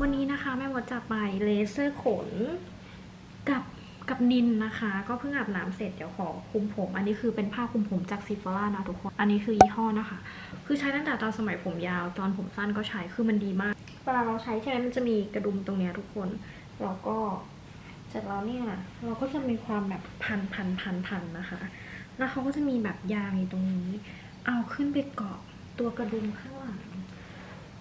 วันนี้นะคะแม่มดจะไปเลเซอร์ขนกับกับนินนะคะ ก็เพิ่งอาบน้ำเสร็จเดี๋ยวขอคุมผม อันนี้คือเป็นผ้าคุมผมจากซิฟอร่านะทุกคน อันนี้คือยี่ห้อนะคะ คือใช้ตั้งแต่ตอนสมัยผมยาวตอนผมสั้นก็ใช้คือมันดีมากเวลาเราใช้ใช่ไหมมันจะมีกระดุมตรงเนี้ยทุกคนแล้วก็เสร็จแล้วเนี่ยเราก็จะมีความแบบพันพันพันพันนะคะ แล้วเขาก็จะมีแบบยางอยู่ตรงนี้ เอาขึ้นไปเกาะตัวกระดุมข้างหลัง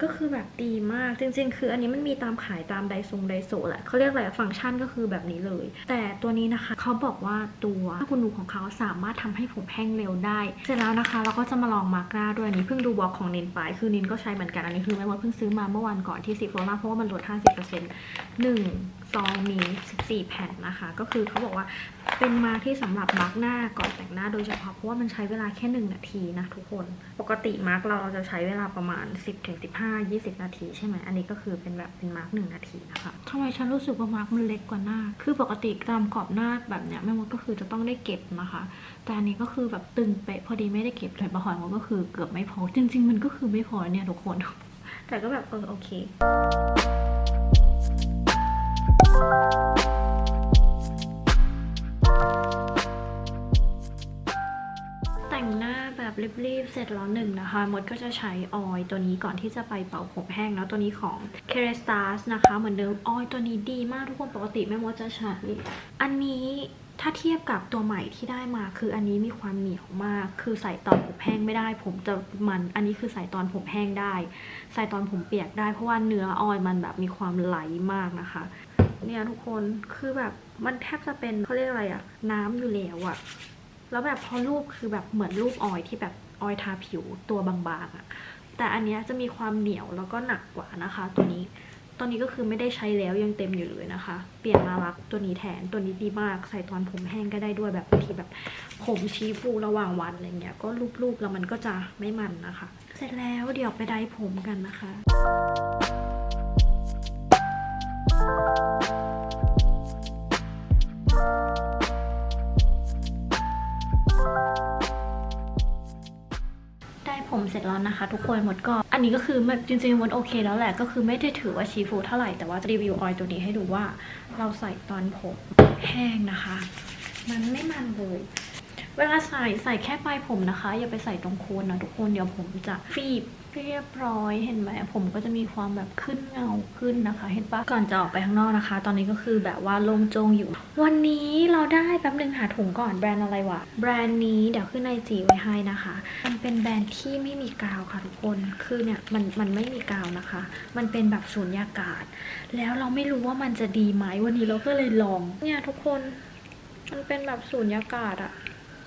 ก็คือแบบดีมากจริง ๆ คืออันนี้มันมีตามขายตามไดซงไดโซแหละเขาเรียกอะไรฟังก์ชันก็คือแบบนี้เลย แต่ตัวนี้นะคะเขาบอกว่าตัวถ้าคุณดูของเขาสามารถทำให้ผมแห้งเร็วได้ เสร็จแล้วนะคะ เราก็จะมาลองมาร์กหน้าด้วยอันนี้เพิ่งดูบล็อกของนินไป คือนินก็ใช้เหมือนกันอันนี้คือแม่ว่าเพิ่งซื้อมาเมื่อวันก่อนที่ซีโฟล่าเพราะว่ามันลด50%หนึ่ง ซองมี 14 แผ่นนะคะ ก็คือเขาบอกว่าเป็นมาที่สำหรับมาร์กหน้าก่อนแต่งหน้าโดยเฉพาะเพราะว่ามันใช้เวลาแค่ 1 นาทีนะทุกคน ปกติมาร์กเราเราจะใช้เวลาประมาณ 10ถึง15 20 นาทีใช่ไหมอันนี้ก็คือเป็นแบบเป็นมาร์กหนึ่งนาทีนะคะทำไมฉันรู้สึกว่ามาร์กมันเล็กกว่าหน้า คือปกติตามขอบหน้าแบบเนี้ยแม่มดก็คือจะต้องได้เก็บนะคะ แต่อันนี้ก็คือแบบตึงเป๊ะพอดีไม่ได้เก็บเลยประหอยมันก็คือเกือบไม่พอจริง ๆ มันก็คือไม่พอเนี่ยทุกคน แต่ก็แบบเออโอเค รีบๆ เสร็จแล้วหนึ่งนะคะ มดก็จะใช้ออยล์ตัวนี้ก่อนที่จะไปเป่าผมแห้งแล้วตัวนี้ของ k e r e s t a s นะคะ เหมือนเดิมออยล์ตัวนี้ดีมากทุกคนปกติแม่มดจะใช้ อันนี้ถ้าเทียบกับตัวใหม่ที่ได้มาคืออันนี้มีความเหนียวมาก คือใส่ตอนผมแห้งไม่ได้ ผมจะมัน อันนี้คือใส่ตอนผมแห้งได้ ใส่ตอนผมเปียกได้เพราะว่าเนื้อออยล์มันแบบมีความไหลมากนะคะ เนี่ยทุกคนคือแบบมันแทบจะเป็นเขาเรียกอะไรอะน้ำอยู่แล้วอะ แล้วแบบพอรูปคือแบบเหมือนรูปออยที่แบบออยทาผิวตัวบางๆอะแต่อันเนี้ยจะมีความเหนียวแล้วก็หนักกว่านะคะ ตัวนี้ตอนนี้ก็คือไม่ได้ใช้แล้วยังเต็มอยู่เลยนะคะ เปลี่ยนมารับตัวนี้แทนตัวนี้ดีมาก ใส่ตอนผมแห้งก็ได้ด้วยแบบบางทีแบบผมชี้ฟูระหว่างวันอะไรเงี้ย ก็รูปๆแล้วมันก็จะไม่มันนะคะ เสร็จแล้วเดี๋ยวไปไดร์ผมกันนะคะ แล้วนะคะ ทุกคนหมดก็ อันนี้ก็คือมันจริงๆมันโอเคแล้วแหละ ก็คือไม่ได้ถือว่าชีฟูเท่าไหร่ แต่ว่าจะรีวิวออยล์ตัวนี้ให้ดูว่า เราใส่ตอนผมแห้งนะคะ มันไม่มันเลย เวลาใส่ใส่แค่ปลายผมนะคะ อย่าไปใส่ตรงโคนนะทุกคนเดี๋ยวผมจะฟีบเรียบร้อยเห็นไหมผมก็จะมีความแบบขึ้นเงาขึ้นนะคะ เห็นปะก่อนจะออกไปข้างนอกนะคะ ตอนนี้ก็คือแบบว่าโล่งโจงอยู่ วันนี้เราได้แป๊บนึงหาถุงก่อนแบรนด์อะไรวะแบรนด์นี้เดี๋ยวขึ้นในจีไว้ให้นะคะ มันเป็นแบรนด์ที่ไม่มีกาวค่ะทุกคนคือเนี่ยมันมันไม่มีกาวนะคะ มันเป็นแบบสูญญากาศ แล้วเราไม่รู้ว่ามันจะดีไหมวันนี้เราก็เลยลองเนี่ยทุกคน มันเป็นแบบสูญญากาศอะ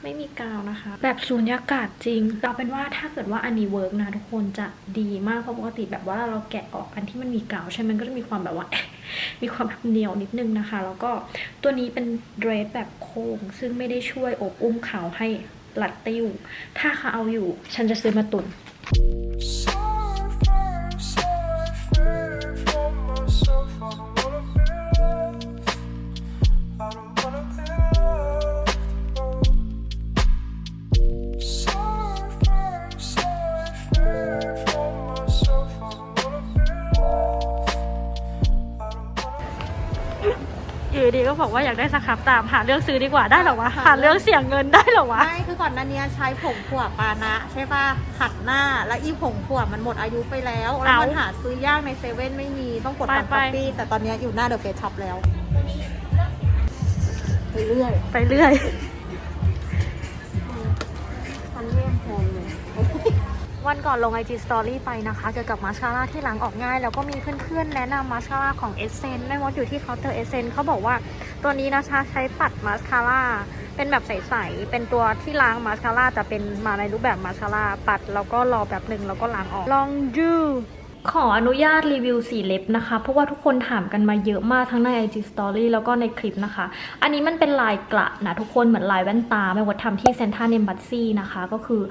ไม่มีกาวนะคะ แบบสูญญากาศจริงเราเป็นว่าถ้าเกิดว่าอันนี้เวิร์กนะทุกคนจะดีมากเพราะปกติแบบว่าเราแกะออกอันที่มันมีกาวใช่ไหมมันก็จะมีความแบบว่า มีความแบบเหนียวนิดนึงนะคะ แล้วก็ตัวนี้เป็นเดรสแบบโค้งซึ่งไม่ได้ช่วยอบอุ้มขาวให้หลัดติ้ว ถ้าเขาเอาอยู่ ฉันจะซื้อมาตุน so ดีก็บอกว่าอยากได้สครับตามหาเรื่องซื้อดีกว่าได้เหรอวะหาเรื่องเสียเงินได้เหรอวะ ไม่คือก่อนหน้านี้ใช้ผงขั่วปานะ ใช่ป่ะขัดหน้าแล้วอีผงขั่วมันหมดอายุไปแล้ว แล้วมันเอาหาซื้อยากในเซเว่นไม่มีต้องกดไปสั่งไปช้อปปี้แต่ตอนนี้อยู่หน้าเดอะเฟสช็อปแล้ว ไปเรื่อยไปเรื่อยทันเรียงพงเลย วันก่อนลง IG Story ไปนะคะเกี่ยวกับมาสคาร่าที่ล้างออกง่าย แล้วก็มีเพื่อนๆ แนะนำมาสคาร่าของ Essence แม่มดอยู่ที่เคาน์เตอร์ Essence เขาบอกว่าตัวนี้นะคะใช้ปัดมาสคาร่าเป็นแบบใสๆ เป็นตัวที่ล้างมาสคาร่าแต่เป็นมาในรูปแบบมาสคาร่าปัดแล้วก็รอแบบหนึ่งแล้วก็ล้างออก ลองดู ขออนุญาตรีวิวสีเล็บนะคะ เพราะว่าทุกคนถามกันมาเยอะมากทั้งใน IG Story แล้วก็ในคลิปนะคะ อันนี้มันเป็นลายกระนะทุกคนเหมือนลายแว่นตาไม่ว่าทำที่เซนทรัลเนมบัตซี่นะคะ ก็คือ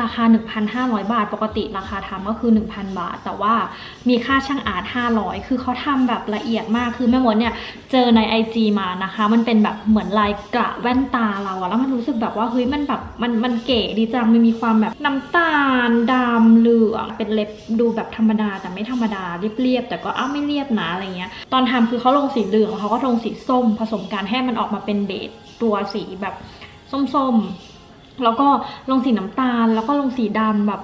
ราคา 1,500 บาท ปกติราคาทำก็คือ 1,000 บาท แต่ว่ามีค่าช่างอาร์ต500 คือเขาทำแบบละเอียดมากคือแม่มดเนี่ยเจอใน IG มานะคะ มันเป็นแบบเหมือนลายกระแว่นตาเราอะแล้วมันรู้สึกแบบว่าเฮ้ยมันแบบมันมันเก๋ดีจังมันมีความแบบน้ำตาลดำเหลืองเป็นเล็บดูแบบธรรมดาแต่ไม่ธรรมดาเรียบๆแต่ก็อ้าวไม่เรียบนะอะไรเงี้ย ตอนทำคือเขาลงสีเหลืองเขาก็ลงสีส้ม ผสมกันให้มันออกมาเป็นเบสตัวสีแบบส้มๆ แล้วก็ลงสีน้ำตาล แล้วก็ลงสีดำแบบ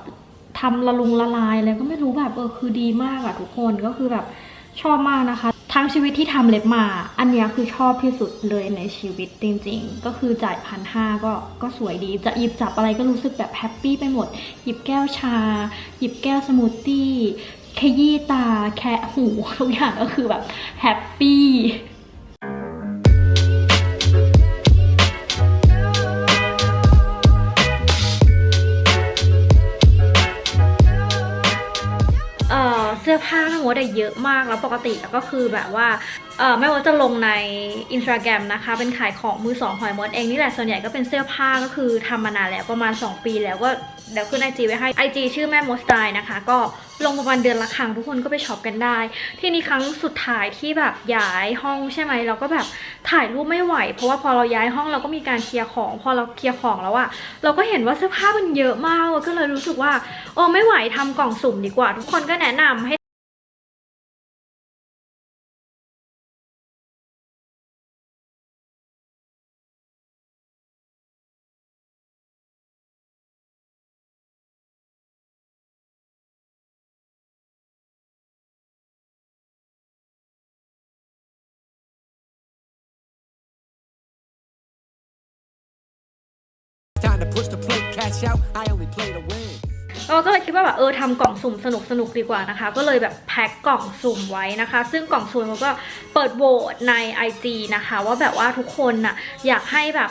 ทำละลุงละลายอะไรก็ไม่รู้แบบเออคือดีมากอะทุกคนก็คือแบบชอบมากนะคะ ทั้งชีวิตที่ทำเล็บมา อันเนี้ยคือชอบที่สุดเลยในชีวิตจริง ๆ ก็คือจ่ายพันห้าก็ก็สวยดี จะหยิบจับอะไรก็รู้สึกแบบแฮปปี้ไปหมด หยิบแก้วชา หยิบแก้วสมูทตี้ ขยี้ตาแคะหูทุกอย่างก็คือแบบแฮปปี้เสื้อผ้าทั้งหมดเยอะมากแล้วปกติก็คือแบบว่า ไม่ว่าจะลงในอินสตาแกรมนะคะ เป็นขายของมือสองหอยมดเองนี่แหละส่วนใหญ่ก็เป็นเสื้อผ้าก็คือทำมานานแล้วประมาณ 2 ปีแล้วก็เดี๋ยวขึ้นไอจีไว้ให้ไอจีชื่อแม่มดสไตล์นะคะ ก็ลงประมาณเดือนละครั้งทุกคนก็ไปช็อปกันได้ ที่นี่ครั้งสุดท้ายที่แบบย้ายห้องใช่ไหมเราก็แบบถ่ายรูปไม่ไหว เพราะว่าพอเราย้ายห้องเราก็มีการเคลียร์ของพอเราเคลียร์ของแล้วอะเราก็เห็นว่าเสื้อผ้ามันเยอะมากก็เลยรู้สึกว่าโอ้ไม่ไหวทำกล่องสุ่มดีกว่า ทุกคนก็แนะนำให้ push the plate, cash out. I only play to win. เราก็เลยคิดว่าแบบเออทำกล่องสุ่มสนุกสนุกดีกว่านะคะ ก็เลยแบบแพ็คกล่องสุ่มไว้นะคะ ซึ่งกล่องสุ่มมันก็เปิดโหวตใน IG นะคะ ว่าแบบว่าทุกคนน่ะอยากให้แบบ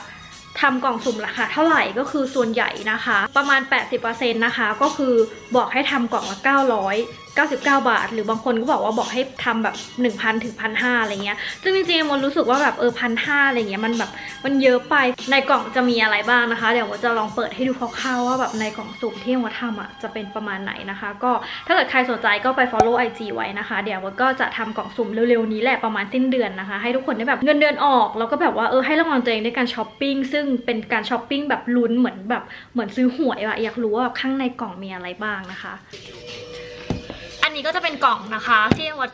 ทำกล่องสุ่มราคาเท่าไหร่ก็คือส่วนใหญ่นะคะ ประมาณ 80%นะคะ ก็คือบอกให้ทำกล่องละ 99 บาท หรือบางคนก็บอกว่าบอกให้ทำแบบ 1,000ถึง1,500อะไรเงี้ยซึ่งจริงๆมันรู้สึกว่าแบบเออพันห้าอะไรเงี้ยมันแบบมันเยอะไปในกล่องจะมีอะไรบ้างนะคะ เดี๋ยวว่าจะลองเปิดให้ดูคร่าวๆว่าแบบในกล่องสุ่มที่ว่าทำอะจะเป็นประมาณไหนนะคะ ก็ถ้าเกิดใครสนใจก็ไป follow IG ไว้นะคะ เดี๋ยวว่าก็จะทำกล่องสุ่มเร็วๆนี้แหละประมาณสิ้นเดือนนะคะ ให้ทุกคนได้แบบเงินเดือนออกแล้วก็แบบว่าเออให้รางวัลตัวเองด้วยการช้อปปิ้งซึ่งเป็นการช้อปปิ้งแบบลุ้นเหมือนแบบเหมือนซื้อหวยอะอยากรู้ว่าแบบข้างในกล่องมีอะไรบ้างนะคะ นี้ก็จะเป็นกล่องนะคะ ที่วัด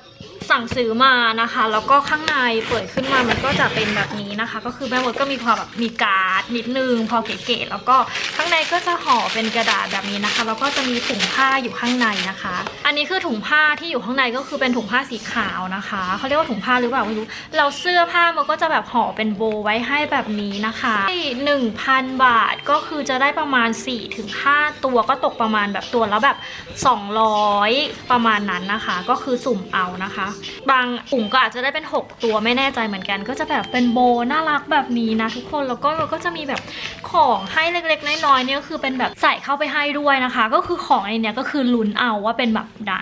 สั่งซื้อมานะคะ แล้วก็ข้างในเปิดขึ้นมามันก็จะเป็นแบบนี้นะคะ ก็คือแม่มดก็มีความแบบมีการ์ดนิดนึงพอเก๋ๆแล้วก็ข้างในก็จะห่อเป็นกระดาษแบบนี้นะคะ แล้วก็จะมีถุงผ้าอยู่ข้างในนะคะ อันนี้คือถุงผ้าที่อยู่ข้างในก็คือเป็นถุงผ้าสีขาวนะคะเขาเรียกว่าถุงผ้าหรือเปล่าไม่รู้เราเสื้อผ้ามันก็จะแบบห่อเป็นโบไว้ให้แบบนี้นะคะหนึ่งพันบาทก็คือจะได้ประมาณ4-5ถึง5ตัวก็ตกประมาณแบบตัวแล้วแบบ 200 ประมาณนั้นนะคะ ก็คือสุ่มเอานะคะบางกลุ่มก็อาจจะได้เป็น 6 ตัวไม่แน่ใจเหมือนกัน ก็จะแบบเป็นโบน่ารักแบบนี้นะทุกคนแล้วก็เราก็จะมีแบบของให้เล็กๆน้อยๆเนี่ยก็คือเป็นแบบใส่เข้าไปให้ด้วยนะคะ ก็คือของในเนี้ยก็คือลุ้นเอาว่าเป็นแบบไหน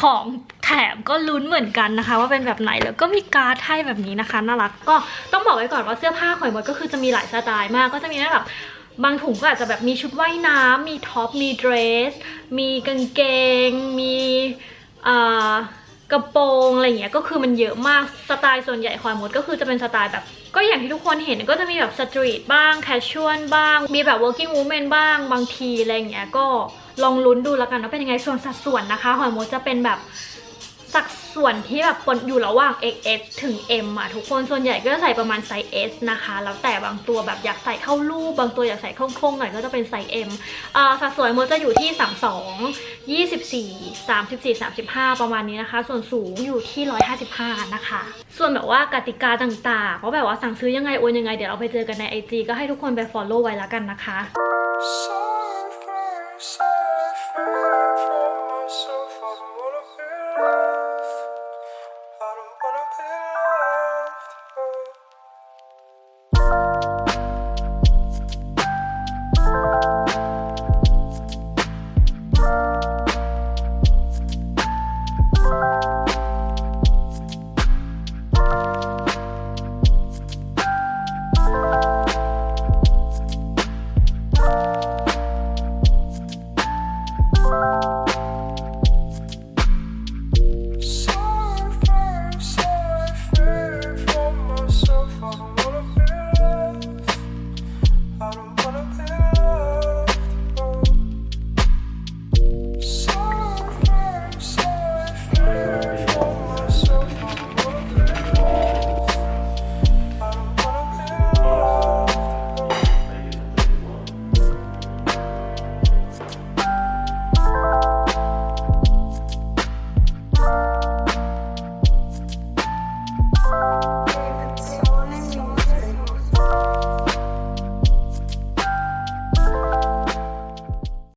ของแถมก็ลุ้นเหมือนกันนะคะ ว่าเป็นแบบไหนแล้วก็มีการ์ดให้แบบนี้นะคะน่ารักก็ต้องบอกไว้ก่อนว่าเสื้อผ้าข่อยมดก็คือจะมีหลายสไตล์มากก็จะมีแบบบางถุงก็อาจจะแบบมีชุดว่ายน้ำมีท็อปมีเดรส มีกางเกง มีอ่า กระโปรงอะไรอย่างเงี้ยก็คือมันเยอะมากสไตล์ส่วนใหญ่คอยมดก็คือจะเป็นสไตล์แบบ ก็อย่างที่ทุกคนเห็นก็จะมีแบบสตรีทบ้างแคชชวลบ้าง มีแบบ working woman บ้างบางทีอะไรอย่างเงี้ยก็ลองลุ้นดูแล้วกันว่าเป็นยังไงส่วนสัดส่วนนะคะหอยมดจะเป็นแบบ สัดส่วนที่แบบปนอยู่ระหว่าง XS ถึง M อะทุกคนส่วนใหญ่ก็จะใส่ประมาณไซส์ S นะคะ แล้วแต่บางตัวแบบอยากใส่เข้ารูป บางตัวอยากใส่โค้งๆหน่อยก็จะเป็นไซส์ M อ่าสัดส่วนมดจะอยู่ที่ 32 24 34 35 ประมาณนี้นะคะ ส่วนสูงอยู่ที่ 155 นะคะ ส่วนแบบว่ากติกาต่างๆว่าแบบว่าสั่งซื้อยังไงโอนยังไงเดี๋ยวเราไปเจอกันใน IG ก็ให้ทุกคนไป follow ไว้แล้วกันนะคะ So